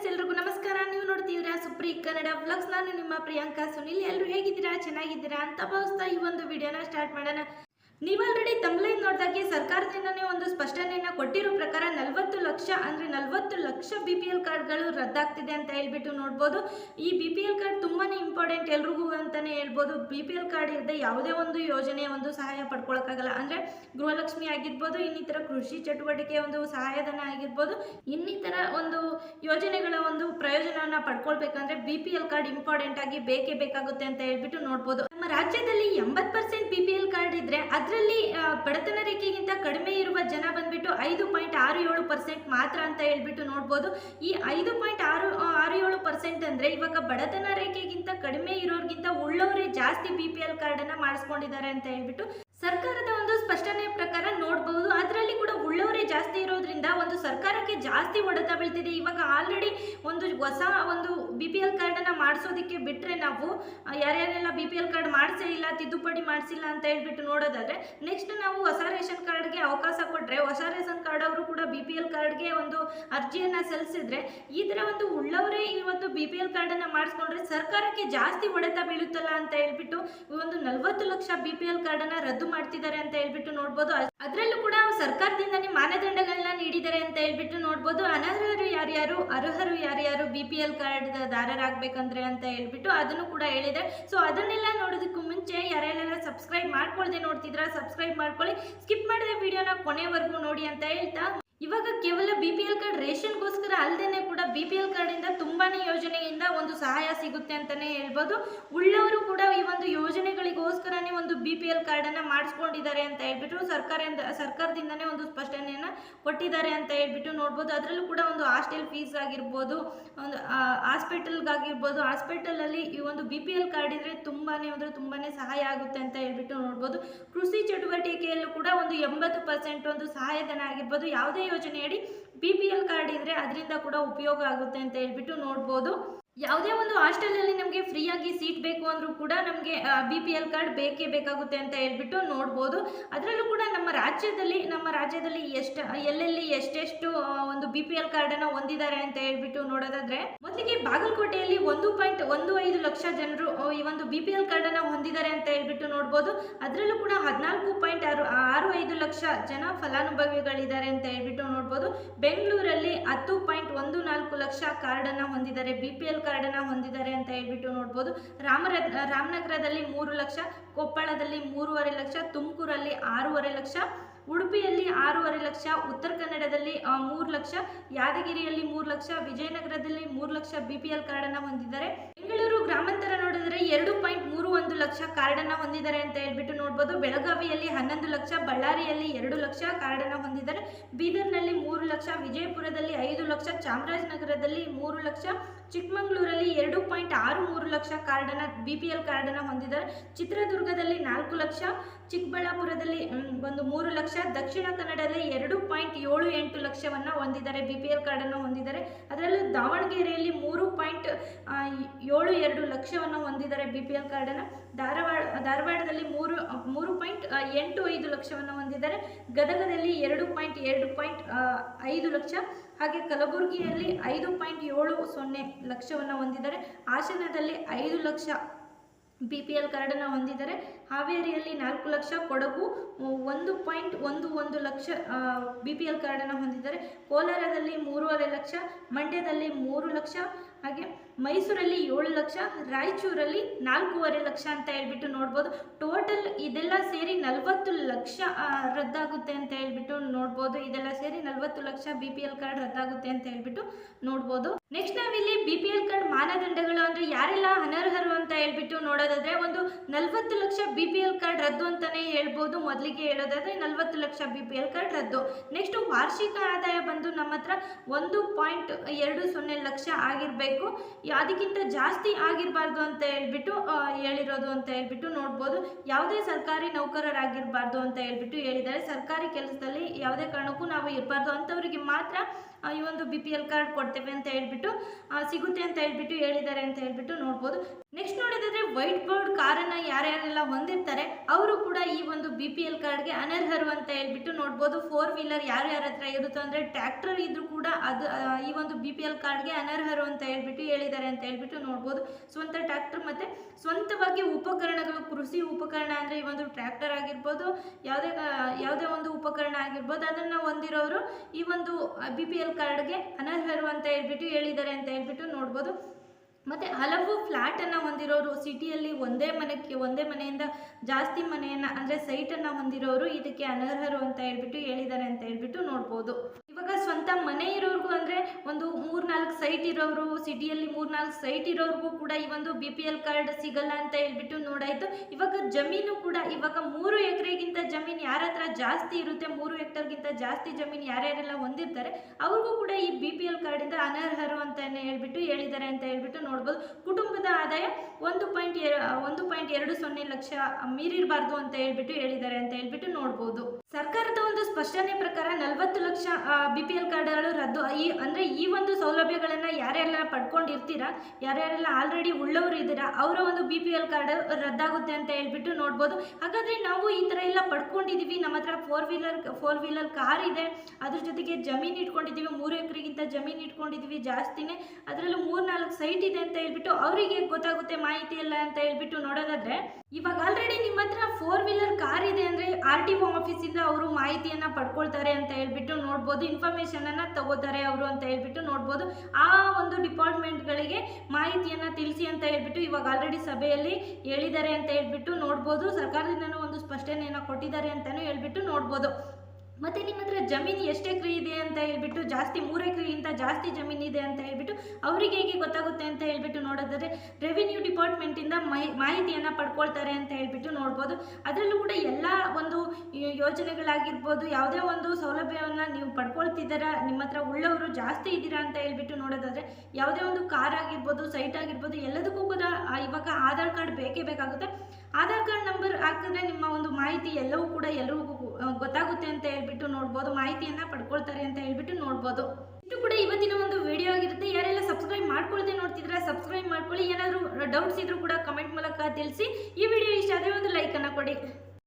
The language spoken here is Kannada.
ಫ್ರೆಂಡ್ಸ್, ಎಲ್ರಿಗೂ ನಮಸ್ಕಾರ. ನೀವು ನೋಡ್ತಿದ್ದೀರಾ ಸುಪ್ರೀ ಕನ್ನಡ ಬ್ಲಾಗ್ಸ್ ನಾನು ನಿಮ್ಮ ಪ್ರಿಯಾಂಕಾ ಸುನಿಲ್. ಎಲ್ಲರೂ ಹೇಗಿದ್ದೀರಾ? ಚೆನ್ನಾಗಿದ್ದೀರಾ ಅಂತ ಭಾವಿಸ್ತಾ ಈ ಒಂದು ವಿಡಿಯೋನ ಸ್ಟಾರ್ಟ್ ಮಾಡೋಣ. ನೀವು ಆಲ್ರೆಡಿ ತಮ್ಲೈನ್ ನೋಡಿದಾಗೆ ಸರ್ಕಾರದಿಂದನೇ ಒಂದು ಸ್ಪಷ್ಟನೆಯನ್ನು ಕೊಟ್ಟಿರೋ ಪ್ರಕಾರ ನಲವತ್ತು ಲಕ್ಷ ಅಂದರೆ ನಲವತ್ತು ಲಕ್ಷ ಬಿ ಪಿ ಎಲ್ ಕಾರ್ಡ್ಗಳು ರದ್ದಾಗ್ತಿದೆ ಅಂತ ಹೇಳ್ಬಿಟ್ಟು ನೋಡ್ಬೋದು. ಈ ಬಿ ಪಿ ಎಲ್ ಕಾರ್ಡ್ ತುಂಬಾ ಇಂಪಾರ್ಟೆಂಟ್ ಎಲ್ರಿಗೂ ಅಂತಲೇ ಹೇಳ್ಬೋದು. ಬಿ ಪಿ ಎಲ್ ಕಾರ್ಡ್ ಇಲ್ಲದೆ ಯಾವುದೇ ಒಂದು ಯೋಜನೆಯ ಒಂದು ಸಹಾಯ ಪಡ್ಕೊಳ್ಳೋಕ್ಕಾಗಲ್ಲ ಅಂದರೆ ಗೃಹಲಕ್ಷ್ಮಿ ಆಗಿರ್ಬೋದು, ಇನ್ನಿತರ ಕೃಷಿ ಚಟುವಟಿಕೆ ಒಂದು ಸಹಾಯಧನ ಆಗಿರ್ಬೋದು, ಇನ್ನಿತರ ಒಂದು ಯೋಜನೆಗಳ ಒಂದು ಪ್ರಯೋಜನವನ್ನು ಪಡ್ಕೊಳ್ಬೇಕಂದ್ರೆ B P L card important ಆಗಿ ಬೇಕೇ ಬೇಕಾಗುತ್ತೆ ಅಂತ ಹೇಳ್ಬಿಟ್ಟು ನೋಡ್ಬೋದು. ನಮ್ಮ ರಾಜ್ಯದಲ್ಲಿ ಎಂಬತ್ತು percent B P L card ಇದ್ರೆ ಅದರಲ್ಲಿ ಬಡತನ ರೇಖೆಗಿಂತ ಕಡಿಮೆ ಇರುವ ಜನ ಬಂದ್ಬಿಟ್ಟು ಐದು ಪಾಯಿಂಟ್ ಆರು ಏಳು ಪರ್ಸೆಂಟ್ ಮಾತ್ರ ಅಂತ ಹೇಳ್ಬಿಟ್ಟು ನೋಡ್ಬೋದು. ಈ ಐದು ಪಾಯಿಂಟ್ ಆರು ಆರು ಏಳು ಪರ್ಸೆಂಟ್ ಅಂದ್ರೆ ಇವಾಗ ಬಡತನ ರೇಖೆಗಿಂತ ಕಡಿಮೆ ಇರೋರ್ಗಿಂತ ಉಳ್ಳವರೇ ಜಾಸ್ತಿ ಬಿ ಪಿ ಎಲ್ ಕಾರ್ಡನ್ನು ಮಾಡಿಸ್ಕೊಂಡಿದ್ದಾರೆ ಅಂತ ಹೇಳ್ಬಿಟ್ಟು ಸರ್ಕಾರದ ಒಂದು ಸ್ಪಷ್ಟನೆ ಪ್ರಕಾರ ನೋಡಬಹುದು ಅದರಲ್ಲಿ ಕೂಡ ಉಳ್ಳವರೇ ಜಾಸ್ತಿ ಇರೋದ್ರಿಂದ ಒಂದು ಸರ್ಕಾರಕ್ಕೆ ಜಾಸ್ತಿ ಹೊಡೆತ ಬೀಳ್ತಿದೆ. ಇವಾಗ ಆಲ್ರೆಡಿ ಒಂದು ಹೊಸ ಒಂದು ಬಿ ಪಿ ಎಲ್ ಕಾರ್ಡನ್ನು ಮಾಡಿಸೋದಕ್ಕೆ ಬಿಟ್ಟರೆ ನಾವು ಯಾರ್ಯಾರೆಲ್ಲ ಬಿ ಪಿ ಎಲ್ ಕಾರ್ಡ್ ಮಾಡಿಸೇ ಇಲ್ಲ, ತಿದ್ದುಪಡಿ ಮಾಡಿಸಿಲ್ಲ ಅಂತ ಹೇಳ್ಬಿಟ್ಟು ನೋಡೋದಾದರೆ ನೆಕ್ಸ್ಟ್ ನಾವು ಹೊಸ ರೇಷನ್ ಕಾರ್ಡ್ಗೆ ಅವಕಾಶ ಕೊಟ್ಟರೆ ಹೊಸ ರೇಷನ್ ಕಾರ್ಡ್ ಅವರು ಕೂಡ ಬಿ ಪಿ ಎಲ್ ಕಾರ್ಡ್ಗೆ ಒಂದು ಅರ್ಜಿಯನ್ನು ಸಲ್ಲಿಸಿದ್ರೆ, ಈ ಥರ ಒಂದು ಉಳ್ಳವರೇ ಈ ಒಂದು ಬಿ ಪಿ ಎಲ್ ಕಾರ್ಡನ್ನು ಮಾಡಿಸ್ಕೊಂಡ್ರೆ ಸರ್ಕಾರಕ್ಕೆ ಜಾಸ್ತಿ ಹೊಡೆತ ಬೀಳುತ್ತಲ್ಲ ಅಂತ ಹೇಳ್ಬಿಟ್ಟು ಒಂದು ನಲವತ್ತು ಲಕ್ಷ ಬಿ ಪಿ ಎಲ್ ಕಾರ್ಡನ್ನು ರದ್ದು ಮಾಡ್ತಿದ್ದಾರೆ ಅಂತ ಹೇಳ್ಬಿಟ್ಟು ನೋಡ್ಬೋದು. ಅದರಲ್ಲೂ ಕೂಡ ಸರ್ಕಾರದಿಂದನೇ ಮಾನದಂಡಗಳನ್ನ ನೀಡಿದ್ದಾರೆ ಅಂತ ಹೇಳ್ಬಿಟ್ಟು ನೋಡ್ಬೋದು. ಅನರ್ಹರು ಯಾರ್ಯಾರು? ಅರ್ಹರು ಯಾರ್ಯಾರು ಬಿ ಪಿ ಎಲ್ ಕಾರ್ಡ್ ದಾರರಾಗಬೇಕಂದ್ರೆ ಅಂತ ಹೇಳ್ಬಿಟ್ಟು ಅದನ್ನು ಕೂಡ ಹೇಳಿದೆ ಸೊ ಅದನ್ನೆಲ್ಲ ನೋಡೋದಕ್ಕೂ ಮುಂಚೆ ಯಾರೆಲ್ಲ ಸಬ್ಸ್ಕ್ರೈಬ್ ಮಾಡ್ಕೊಳ್ದೆ ನೋಡ್ತಿದ್ರ ಸಬ್ಸ್ಕ್ರೈಬ್ ಮಾಡ್ಕೊಳ್ಳಿ. ಸ್ಕಿಪ್ ಮಾಡಿದ ವಿಡಿಯೋನ ಕೊನೆವರೆಗೂ ನೋಡಿ ಅಂತ ಹೇಳ್ತಾ, ಇವಾಗ ಕೇವಲ ಬಿ ಪಿ ಎಲ್ ಕಾರ್ಡ್ ರೇಷನ್ಗೋಸ್ಕರ ಅಲ್ಲದೇ ಕೂಡ ಬಿ ಪಿ ಎಲ್ ಕಾರ್ಡಿಂದ ತುಂಬಾನೇ ಯೋಜನೆಯಿಂದ ಒಂದು ಸಹಾಯ ಸಿಗುತ್ತೆ ಅಂತಲೇ ಹೇಳ್ಬೋದು. ಉಳ್ಳವರು ಕೂಡ ಈ ಒಂದು ಬಿ ಪಿ ಎಲ್ ಕಾರ್ಡನ್ನು ಮಾಡಿಸ್ಕೊಂಡಿದ್ದಾರೆ ಅಂತ ಹೇಳ್ಬಿಟ್ಟು ಸರ್ಕಾರದಿಂದ ಸರ್ಕಾರದಿಂದನೇ ಒಂದು ಸ್ಪಷ್ಟನೆಯನ್ನು ಕೊಟ್ಟಿದ್ದಾರೆ ಅಂತ ಹೇಳ್ಬಿಟ್ಟು ನೋಡ್ಬೋದು. ಅದರಲ್ಲೂ ಕೂಡ ಒಂದು ಹಾಸ್ಟೆಲ್ ಫೀಸ್ ಆಗಿರ್ಬೋದು, ಒಂದು ಹಾಸ್ಪಿಟಲ್ಗಾಗಿರ್ಬೋದು ಹಾಸ್ಪಿಟಲಲ್ಲಿ ಈ ಒಂದು ಬಿ ಪಿ ಎಲ್ ಕಾರ್ಡ್ ಇದ್ರೆ ತುಂಬಾನೇ ಅಂದರೆ ತುಂಬಾನೇ ಸಹಾಯ ಆಗುತ್ತೆ ಅಂತ ಹೇಳ್ಬಿಟ್ಟು ನೋಡ್ಬೋದು. ಕೃಷಿ ಚಟುವಟಿಕೆಯಲ್ಲೂ ಕೂಡ ಒಂದು ಎಂಬತ್ತು ಪರ್ಸೆಂಟ್ ಒಂದು ಸಹಾಯಧನ ಆಗಿರ್ಬೋದು. ಯಾವುದೇ ಯೋಜನೆಯಡಿ ಬಿ ಪಿ ಎಲ್ ಕಾರ್ಡ್ ಇದ್ರೆ ಅದರಿಂದ ಕೂಡ ಉಪಯೋಗ ಆಗುತ್ತೆ ಅಂತ ಹೇಳ್ಬಿಟ್ಟು ನೋಡ್ಬೋದು. ಯಾವುದೇ ಒಂದು ಹಾಸ್ಟೆಲಲ್ಲಿ ನಮಗೆ ಫ್ರೀಯಾಗಿ ಸೀಟ್ ಬೇಕು ಅಂದರೂ ಕೂಡ ನಮಗೆ ಬಿ ಪಿ ಎಲ್ ಕಾರ್ಡ್ ಬೇಕೇ ಬೇಕಾಗುತ್ತೆ ಅಂತ ಹೇಳ್ಬಿಟ್ಟು ನೋಡ್ಬೋದು. ಅದರಲ್ಲೂ ಕೂಡ ನಮ್ಮ ರಾಜ್ಯದಲ್ಲಿ ನಮ್ಮ ರಾಜ್ಯದಲ್ಲಿ ಎಷ್ಟು, ಎಲ್ಲೆಲ್ಲಿ ಎಷ್ಟೆಷ್ಟು ಒಂದು ಬಿ ಪಿ ಎಲ್ ಕಾರ್ಡನ್ನು ಹೊಂದಿದ್ದಾರೆ ಅಂತ ಹೇಳ್ಬಿಟ್ಟು ನೋಡೋದಾದ್ರೆ, ಮೊದಲಿಗೆ ಬಾಗಲಕೋಟೆಯಲ್ಲಿ ಒಂದು ಪಾಯಿಂಟ್ ಒಂದು ಐದು ಲಕ್ಷ ಜನರು ಈ ಒಂದು ಬಿ ಪಿ ಎಲ್ ಕಾರ್ಡನ್ನು ಹೊಂದಿದ್ದಾರೆ ಅಂತ ಹೇಳ್ಬಿಟ್ಟು ನೋಡ್ಬೋದು. ಅದರಲ್ಲೂ ಕೂಡ ಹದಿನಾಲ್ಕು ಪಾಯಿಂಟ್ ಆರು ಆರು ಐದು ಲಕ್ಷ ಜನ ಫಲಾನುಭವಿಗಳಿದ್ದಾರೆ ಅಂತ ಹೇಳ್ಬಿಟ್ಟು ನೋಡ್ಬೋದು. ಬೆಂಗಳೂರಲ್ಲಿ ಹತ್ತು ಪಾಯಿಂಟ್ ಒಂದು ನಾಲ್ಕು ಲಕ್ಷ ಕಾರ್ಡನ್ನು ಹೊಂದಿದ್ದಾರೆ ಬಿ ಪಿ ಎಲ್ ಕಾರ್ಡನ್ನು ಹೊಂದಿದ್ದಾರೆ ಅಂತ ಹೇಳ್ಬಿಟ್ಟು ನೋಡ್ಬೋದು. ರಾಮರ, ರಾಮನಗರದಲ್ಲಿ ಮೂರು ಲಕ್ಷ, ಕೊಪ್ಪಳದಲ್ಲಿ ಮೂರುವರೆ ಲಕ್ಷ, ತುಮಕೂರಲ್ಲಿ ಆರೂವರೆ ಲಕ್ಷ, ಉಡುಪಿಯಲ್ಲಿ ಆರೂವರೆ ಲಕ್ಷ, ಉತ್ತರ ಕನ್ನಡದಲ್ಲಿ ಮೂರು ಲಕ್ಷ, ಯಾದಗಿರಿಯಲ್ಲಿ ಮೂರು ಲಕ್ಷ, ವಿಜಯನಗರದಲ್ಲಿ ಮೂರು ಲಕ್ಷ ಬಿ ಪಿ ಎಲ್ ಕಾರ್ಡನ್ನು ಹೊಂದಿದ್ದಾರೆ. ಬೆಂಗಳೂರು ಗ್ರಾಮಾಂತರ ನೋಡಿದರೆ ಎರಡು ಪಾಯಿಂಟ್ ಮೂರು ಒಂದು ಲಕ್ಷ ಕಾರ್ಡನ್ನು ಹೊಂದಿದ್ದಾರೆ ಅಂತ ಹೇಳ್ಬಿಟ್ಟು ನೋಡ್ಬೋದು. ಬೆಳಗಾವಿಯಲ್ಲಿ ಹನ್ನೊಂದು ಲಕ್ಷ, ಬಳ್ಳಾರಿಯಲ್ಲಿ ಎರಡು ಲಕ್ಷ ಕಾರ್ಡನ್ನು ಹೊಂದಿದ್ದಾರೆ. ಬೀದರ್ನಲ್ಲಿ ಮೂರು ಲಕ್ಷ, ವಿಜಯಪುರದಲ್ಲಿ ಲಕ್ಷ ಚಾಮರಾಜನಗರದಲ್ಲಿ ಮೂರು ಲಕ್ಷ, ಚಿಕ್ಕಮಗಳೂರಲ್ಲಿ ಎರಡು ಪಾಯಿಂಟ್ ಆರು ಮೂರು ಲಕ್ಷ ಕಾರ್ಡನ್ನು ಬಿ ಪಿ ಎಲ್ ಕಾರ್ಡನ್ನು ಹೊಂದಿದ್ದಾರೆ. ಚಿತ್ರದುರ್ಗದಲ್ಲಿ ನಾಲ್ಕು ಲಕ್ಷ, ಚಿಕ್ಕಬಳ್ಳಾಪುರದಲ್ಲಿ ಒಂದು ಮೂರು ಲಕ್ಷ, ದಕ್ಷಿಣ ಕನ್ನಡದಲ್ಲಿ ಎರಡು ಪಾಯಿಂಟ್ ಏಳು ಎಂಟು ಲಕ್ಷವನ್ನು ಹೊಂದಿದ್ದಾರೆ ಬಿ ಪಿ ಎಲ್ ಕಾರ್ಡನ್ನು ಹೊಂದಿದ್ದಾರೆ. ಅದರಲ್ಲೂ ದಾವಣಗೆರೆಯಲ್ಲಿ ಮೂರು ಪಾಯಿಂಟ್ ಏಳು ಎರಡು ಲಕ್ಷವನ್ನು ಹೊಂದಿದ್ದಾರೆ ಬಿ ಪಿ ಎಲ್ ಕಾರ್ಡನ್ನು ಧಾರವಾಡ, ಧಾರವಾಡದಲ್ಲಿ ಮೂರು ಮೂರು ಪಾಯಿಂಟ್ ಎಂಟು ಐದು ಲಕ್ಷವನ್ನು ಹೊಂದಿದ್ದಾರೆ. ಗದಗದಲ್ಲಿ ಎರಡು ಪಾಯಿಂಟ್ ಎರಡು ಪಾಯಿಂಟ್ ಐದು ಲಕ್ಷ. ಹಾಗೆ ಕಲಬುರಗಿಯಲ್ಲಿ ಐದು ಪಾಯಿಂಟ್ ಏಳು ಸೊನ್ನೆ ಲಕ್ಷವನ್ನು ಹೊಂದಿದ್ದಾರೆ. ಹಾಸನದಲ್ಲಿ ಐದು ಲಕ್ಷ ಬಿ ಪಿ ಎಲ್ ಕಾರ್ಡನ್ನು ಹೊಂದಿದ್ದಾರೆ. ಹಾವೇರಿಯಲ್ಲಿ ನಾಲ್ಕು ಲಕ್ಷ, ಕೊಡಗು ಒಂದು ಪಾಯಿಂಟ್ ಒಂದು ಒಂದು ಲಕ್ಷ ಬಿ ಪಿ ಎಲ್ ಕಾರ್ಡನ್ನು ಹೊಂದಿದ್ದಾರೆ. ಕೋಲಾರದಲ್ಲಿ ಮೂರುವರೆ ಲಕ್ಷ, ಮಂಡ್ಯದಲ್ಲಿ ಮೂರು ಲಕ್ಷ. ಹಾಗೆ ಮೈಸೂರಲ್ಲಿ ಏಳು ಲಕ್ಷ, ರಾಯಚೂರಲ್ಲಿ ನಾಲ್ಕೂವರೆ ಲಕ್ಷ ಅಂತ ಹೇಳ್ಬಿಟ್ಟು ನೋಡ್ಬೋದು. ಟೋಟಲ್ ಇದೆಲ್ಲ ಸೇರಿ ನಲವತ್ತು ಲಕ್ಷ ರದ್ದಾಗುತ್ತೆ ಅಂತ ಹೇಳ್ಬಿಟ್ಟು ನೋಡ್ಬೋದು. ಇದೆಲ್ಲ ಸೇರಿ ನಲವತ್ತು lakh B P L card ರದ್ದಾಗುತ್ತೆ ಅಂತ ಹೇಳ್ಬಿಟ್ಟು ನೋಡ್ಬೋದು. ನೆಕ್ಸ್ಟ್ ನಾವಿಲ್ಲಿ ಬಿ ಪಿ ಎಲ್ ಕಾರ್ಡ್ ಮಾನದಂಡಗಳು ಅಂದರೆ ಯಾರೆಲ್ಲ ಅನರ್ಹರು ಅಂತ ಹೇಳ್ಬಿಟ್ಟು ನೋಡೋದಾದ್ರೆ ಒಂದು ನಲವತ್ತು lakh B P L card ರದ್ದು ಅಂತಾನೆ ಹೇಳ್ಬೋದು. ಮೊದಲಿಗೆ ಹೇಳೋದಾದ್ರೆ ನಲವತ್ತು lakh B P L card ರದ್ದು. ನೆಕ್ಸ್ಟ್ ವಾರ್ಷಿಕ ಆದಾಯ ಬಂದು ನಮ್ಮ ಹತ್ರ ಒಂದು ಪಾಯಿಂಟ್ ಎರಡು ಸೊನ್ನೆ ಲಕ್ಷ ಆಗಿರಬೇಕು. ಅದಕ್ಕಿಂತ ಜಾಸ್ತಿ ಆಗಿರಬಾರ್ದು ಅಂತ ಹೇಳ್ಬಿಟ್ಟು ಹೇಳಿರೋದು ಅಂತ ಹೇಳ್ಬಿಟ್ಟು ನೋಡ್ಬೋದು. ಯಾವುದೇ ಸರ್ಕಾರಿ ನೌಕರರಾಗಿರಬಾರ್ದು ಅಂತ ಹೇಳ್ಬಿಟ್ಟು ಹೇಳಿದ್ದಾರೆ. ಸರ್ಕಾರಿ ಕೆಲಸದಲ್ಲಿ ಯಾವುದೇ ಕಾರಣಕ್ಕೂ ನಾವು ಇರಬಾರ್ದು. ಅಂಥವ್ರಿಗೆ ಮಾತ್ರ ಈ ಒಂದು ಬಿ ಪಿ ಎಲ್ ಕಾರ್ಡ್ ಕೊಡ್ತೇವೆ ಅಂತ ಹೇಳ್ಬಿಟ್ಟು ಸಿಗುತ್ತೆ ಅಂತ ಹೇಳ್ಬಿಟ್ಟು ಹೇಳಿದ್ದಾರೆ ಅಂತ ಹೇಳ್ಬಿಟ್ಟು ನೋಡ್ಬೋದು. ನೆಕ್ಸ್ಟ್ ನೋಡಿದ್ರೆ ವೈಟ್ ಬೋರ್ಡ್ ಕಾರನ್ನು ಯಾರ್ಯಾರೆಲ್ಲ ಹೊಂದಿರ್ತಾರೆ, ಅವರು ಕೂಡ ಈ ಒಂದು ಬಿ ಪಿ ಎಲ್ ಕಾರ್ಡ್ಗೆ ಅನರ್ಹರು ಅಂತ ಹೇಳ್ಬಿಟ್ಟು ನೋಡ್ಬೋದು. ಫೋರ್ ವೀಲರ್ ಯಾರು ಯಾರ ಹತ್ರ ಇರುತ್ತೋ ಅಂದರೆ ಟ್ರ್ಯಾಕ್ಟರ್ ಇದ್ರೂ ಕೂಡ ಅದು ಈ ಒಂದು ಬಿ ಪಿ ಎಲ್ ಕಾರ್ಡ್ಗೆ ಅನರ್ಹರು ಅಂತ ಹೇಳ್ಬಿಟ್ಟು ಹೇಳಿದ್ದಾರೆ ಅಂತ ಹೇಳ್ಬಿಟ್ಟು ನೋಡ್ಬೋದು. ಸ್ವಂತ ಟ್ರ್ಯಾಕ್ಟರ್ ಮತ್ತು ಸ್ವಂತವಾಗಿ ಉಪಕರಣಗಳು, ಕೃಷಿ ಉಪಕರಣ ಅಂದರೆ ಈ ಒಂದು ಟ್ರ್ಯಾಕ್ಟರ್ ಆಗಿರ್ಬೋದು, ಯಾವುದೇ ಯಾವುದೇ ಒಂದು ಉಪಕರಣ ಆಗಿರ್ಬೋದು, ಅದನ್ನು ಹೊಂದಿರೋರು ಈ ಒಂದು ಬಿ ಪಿ ಎಲ್ ಕಾರ್ಡ್ಗೆ ಅನರ್ಹರು ಅಂತ ಹೇಳ್ಬಿಟ್ಟು ಹೇಳಿದ್ದಾರೆ ಅಂತ ಹೇಳ್ಬಿಟ್ಟು ನೋಡ್ಬೋದು. ಮತ್ತು ಹಲವು ಫ್ಲ್ಯಾಟನ್ನು ಹೊಂದಿರೋರು ಸಿಟಿಯಲ್ಲಿ ಒಂದೇ ಮನೆಗೆ, ಒಂದೇ ಮನೆಯಿಂದ ಜಾಸ್ತಿ ಮನೆಯನ್ನು ಅಂದರೆ ಸೈಟನ್ನು ಹೊಂದಿರೋರು ಇದಕ್ಕೆ ಅನರ್ಹರು ಅಂತ ಹೇಳ್ಬಿಟ್ಟು ಹೇಳಿದ್ದಾರೆ ಅಂತ ಹೇಳ್ಬಿಟ್ಟು ನೋಡ್ಬೋದು. ಇವಾಗ ಸ್ವಂತ ಮನೆ ಇರೋರ್ಗೂ ಅಂದರೆ ಒಂದು ಮೂರ್ನಾಲ್ಕು ಸೈಟ್ ಇರೋರು ಸಿಟಿಯಲ್ಲಿ ಮೂರ್ನಾಲ್ಕು ಸೈಟ್ ಇರೋರ್ಗೂ ಕೂಡ ಈ ಒಂದು ಬಿ ಪಿ ಎಲ್ ಕಾರ್ಡ್ ಸಿಗಲ್ಲ ಅಂತ ಹೇಳ್ಬಿಟ್ಟು ನೋಡಾಯಿತು. ಇವಾಗ ಜಮೀನು ಕೂಡ ಇವಾಗ ಮೂರು ಎಕರೆಗಿಂತ ಜಮೀನು ಯಾರ ಹತ್ರ ಜಾಸ್ತಿ ಇರುತ್ತೆ, ಮೂರು ಹೆಕ್ಟರ್ಗಿಂತ ಜಾಸ್ತಿ ಜಮೀನು ಯಾರ್ಯಾರೆಲ್ಲ ಹೊಂದಿರ್ತಾರೆ, ಅವ್ರಿಗೂ ಕೂಡ ಈ ಬಿ ಪಿ ಎಲ್ ಕಾರ್ಡಿಂದ ಅನರ್ಹರು ಅಂತ ಹೇಳ್ಬಿಟ್ಟು ಹೇಳಿದ್ದಾರೆ ಅಂತ ಹೇಳ್ಬಿಟ್ಟು ನೋಡ್ಬೋದು. ಕುಟುಂಬದ ಆದಾಯ ಒಂದು ಪಾಯಿಂಟ್ ಒಂದು ಪಾಯಿಂಟ್ ಎರಡು ಸೊನ್ನೆ ಲಕ್ಷ ಮೀರಿರಬಾರ್ದು ಅಂತ ಹೇಳ್ಬಿಟ್ಟು ಹೇಳಿದ್ದಾರೆ ಅಂತ ಹೇಳ್ಬಿಟ್ಟು ನೋಡ್ಬೋದು. ಸರ್ಕಾರದ ಒಂದು ಸ್ಪಷ್ಟನೆ ಪ್ರಕಾರ ನಲವತ್ತು ಲಕ್ಷ ಬಿ ಪಿ ಎಲ್ ಕಾರ್ಡ್ಗಳು ರದ್ದು ಈ ಅಂದರೆ ಈ ಒಂದು ಸೌಲಭ್ಯಗಳನ್ನು ಯಾರ್ಯಾರೆಲ್ಲ ಪಡ್ಕೊಂಡಿರ್ತೀರಾ, ಯಾರ್ಯಾರೆಲ್ಲ ಆಲ್ರೆಡಿ ಉಳ್ಳವರು ಇದ್ದೀರಾ, ಅವರ ಒಂದು ಬಿ ಪಿ ಎಲ್ ಕಾರ್ಡ್ ರದ್ದಾಗುತ್ತೆ ಅಂತ ಹೇಳ್ಬಿಟ್ಟು ನೋಡ್ಬೋದು. ಹಾಗಾದರೆ ನಾವು ಈ ಥರ ಎಲ್ಲ ಪಡ್ಕೊಂಡಿದ್ದೀವಿ ನಮ್ಮ ಹತ್ರ four wheeler four wheeler car ಇದೆ. ಅದ್ರ ಜೊತೆಗೆ ಜಮೀನು ಇಟ್ಕೊಂಡಿದ್ದೀವಿ ಮೂರು ಎಕರೆಗಿಂತ ಜಮೀನು ಇಟ್ಕೊಂಡಿದ್ದೀವಿ ಜಾಸ್ತಿನೇ. ಅದರಲ್ಲೂ ಮೂರು ನಾಲ್ಕು ಸೈಟ್ ಇದೆ ಅಂತ ಹೇಳ್ಬಿಟ್ಟು ಅವರಿಗೆ ಗೊತ್ತಾಗುತ್ತೆ ಮಾಹಿತಿ ಎಲ್ಲ ಅಂತ ಹೇಳ್ಬಿಟ್ಟು ನೋಡೋದಾದರೆ, ಇವಾಗ ಆಲ್ರೆಡಿ ನಿಮ್ಮ ಹತ್ರ ಫೋರ್ ವೀಲರ್ ಕಾರ್ ಇದೆ ಅಂದರೆ ಆರ್ ಟಿ ಒ ಆಫೀಸಿಂದ ಅವರು ಮಾಹಿತಿಯನ್ನು ಪಡ್ಕೊಳ್ತಾರೆ ಅಂತ ಹೇಳ್ಬಿಟ್ಟು ನೋಡ್ಬೋದು. ಇನ್ಫಾರ್ಮೇಷನನ್ನು ತಗೋತಾರೆ ಅವರು ಅಂತ ಹೇಳ್ಬಿಟ್ಟು ನೋಡ್ಬೋದು. ಆ ಒಂದು ಡಿಪಾರ್ಟ್ಮೆಂಟ್ಗಳಿಗೆ ಮಾಹಿತಿಯನ್ನು ತಿಳಿಸಿ ಅಂತ ಹೇಳ್ಬಿಟ್ಟು ಇವಾಗ ಆಲ್ರೆಡಿ ಸಭೆಯಲ್ಲಿ ಹೇಳಿದ್ದಾರೆ ಅಂತ ಹೇಳ್ಬಿಟ್ಟು ನೋಡ್ಬೋದು. ಸರ್ಕಾರದಿಂದನೂ ಒಂದು ಸ್ಪಷ್ಟನೆಯನ್ನು ಕೊಟ್ಟಿದ್ದಾರೆ ಅಂತಲೂ ಹೇಳ್ಬಿಟ್ಟು ನೋಡ್ಬೋದು. ಮತ್ತು ನಿಮ್ಮ ಹತ್ರ ಜಮೀನು ಎಷ್ಟು ಎಕರೆ ಇದೆ ಅಂತ ಹೇಳ್ಬಿಟ್ಟು, ಜಾಸ್ತಿ ಮೂರು ಎಕರೆಗಿಂತ ಜಾಸ್ತಿ ಜಮೀನು ಇದೆ ಅಂತ ಹೇಳ್ಬಿಟ್ಟು, ಅವರಿಗೆ ಹೇಗೆ ಗೊತ್ತಾಗುತ್ತೆ ಅಂತ ಹೇಳ್ಬಿಟ್ಟು ನೋಡೋದಾದ್ರೆ ರೆವಿನ್ಯೂ ಡಿಪಾರ್ಟ್ಮೆಂಟಿಂದ ಮೈ ಮಾಹಿತಿಯನ್ನು ಪಡ್ಕೊಳ್ತಾರೆ ಅಂತ ಹೇಳ್ಬಿಟ್ಟು ನೋಡ್ಬೋದು. ಅದರಲ್ಲೂ ಕೂಡ ಎಲ್ಲ ಒಂದು ಯೋಜನೆಗಳಾಗಿರ್ಬೋದು, ಯಾವುದೇ ಒಂದು ಸೌಲಭ್ಯವನ್ನು ನೀವು ಪಡ್ಕೊಳ್ತಿದ್ದೀರಾ, ನಿಮ್ಮ ಹತ್ರ ಉಳ್ಳವರು ಜಾಸ್ತಿ ಇದ್ದೀರಾ ಅಂತ ಹೇಳ್ಬಿಟ್ಟು ನೋಡೋದಾದ್ರೆ, ಯಾವುದೇ ಒಂದು ಕಾರ್ ಆಗಿರ್ಬೋದು, ಸೈಟ್ ಆಗಿರ್ಬೋದು, ಎಲ್ಲದಕ್ಕೂ ಕೂಡ ಇವಾಗ ಆಧಾರ್ ಕಾರ್ಡ್ ಬೇಕೇ ಬೇಕಾಗುತ್ತೆ. ಆಧಾರ್ ಕಾರ್ಡ್ ನಂಬರ್ ಹಾಕಿದ್ರೆ ನಿಮ್ಮ ಒಂದು ಮಾಹಿತಿ ಎಲ್ಲವೂ ಕೂಡ ಎಲ್ಲರಿಗೂ ಗೊತ್ತಾಗುತ್ತೆ ಅಂತ ಹೇಳ್ಬಿಟ್ಟು ನೋಡ್ಬೋದು, ಮಾಹಿತಿಯನ್ನು ಪಡ್ಕೊಳ್ತಾರೆ ಅಂತ ಹೇಳ್ಬಿಟ್ಟು ನೋಡ್ಬೋದು. ಇದು ಕೂಡ ಇವತ್ತಿನ ಒಂದು ವಿಡಿಯೋ ಆಗಿರುತ್ತೆ. ಯಾರೆಲ್ಲ ಸಬ್ಸ್ಕ್ರೈಬ್ ಮಾಡ್ಕೊಳ್ಳದೆ ನೋಡ್ತಿದ್ರೆ ಸಬ್ಸ್ಕ್ರೈಬ್ ಮಾಡ್ಕೊಳ್ಳಿ. ಏನಾದರೂ ಡೌಟ್ಸ್ ಇದ್ರೂ ಕೂಡ ಕಮೆಂಟ್ ಮೂಲಕ ತಿಳಿಸಿ. ಈ ವಿಡಿಯೋ ಇಷ್ಟ ಆದರೆ ಒಂದು ಲೈಕನ್ನು ಕೊಡಿ.